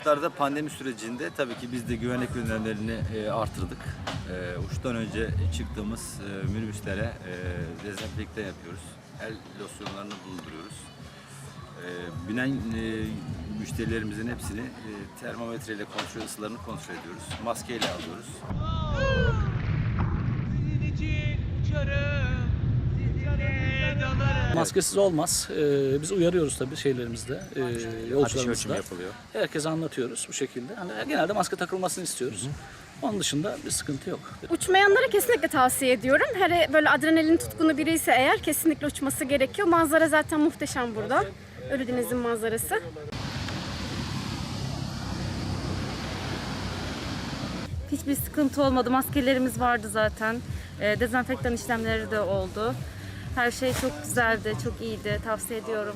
Uçuşlarda pandemi sürecinde tabii ki biz de güvenlik önlemlerini e, artırdık. E, uçuştan önce çıktığımız e, minibüslere e, dezenfekte yapıyoruz. El losyonlarını bulunduruyoruz. Binen müşterilerimizin hepsini termometreyle kontrol ısılarını kontrol ediyoruz. Maskeyle alıyoruz. Maskesiz olmaz. Ee, biz uyarıyoruz tabii şeylerimizde, e, yolcularımızda. yapılıyor. Herkese anlatıyoruz bu şekilde. Hani genelde maske takılmasını istiyoruz. Onun dışında bir sıkıntı yok. Uçmayanlara kesinlikle tavsiye ediyorum. Hele böyle adrenalin tutkunu biri ise eğer kesinlikle uçması gerekiyor. Manzara zaten muhteşem burada. Ölüdeniz'in manzarası. Hiçbir sıkıntı olmadı. Maskelerimiz vardı zaten. E, dezenfektan işlemleri de oldu. Her şey çok güzeldi, çok iyiydi. Tavsiye ediyorum.